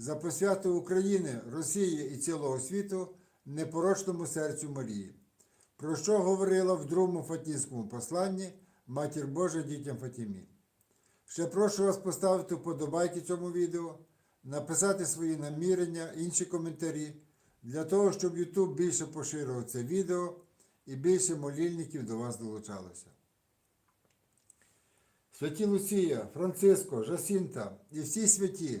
за посвяту України, Росії і цілого світу непорочному серцю Марії, про що говорила в другому Фатінському посланні Матір Божа дітям Фатімі. Ще прошу вас поставити вподобайки цьому відео, написати свої намірення, інші коментарі, для того, щоб YouTube більше поширював це відео і більше молільників до вас долучалося. Святі Лусія, Франциско, Жасінта і всі святі,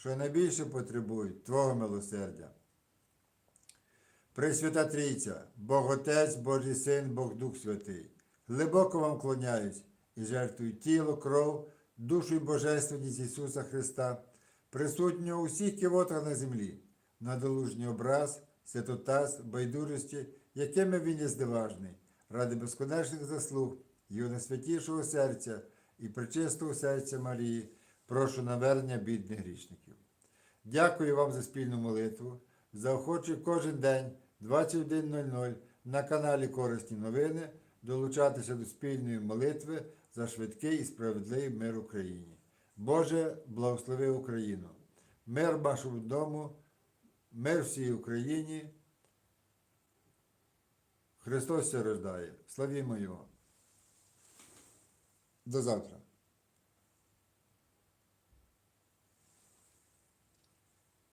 що найбільше потребують Твого милосердя. Пресвята Трійця, Бог Отець, Божий Син, Бог Дух Святий, глибоко вам клоняюсь і жертвую тіло, кров, душу і божественність Ісуса Христа, присутнього у всіх кивотах на землі, надолужній образ, святотаз, байдужості, якими він є здиважний, ради безконечних заслуг, його найсвятішого серця і пречистого серця Марії, прошу навернення бідних грішників. Дякую вам за спільну молитву. Заохочую кожен день 21.00 на каналі Корисні новини долучатися до спільної молитви за швидкий і справедливий мир Україні. Боже, благослови Україну! Мир вашому дому, мир всій Україні. Христос ся рождає. Славімо Його. До завтра.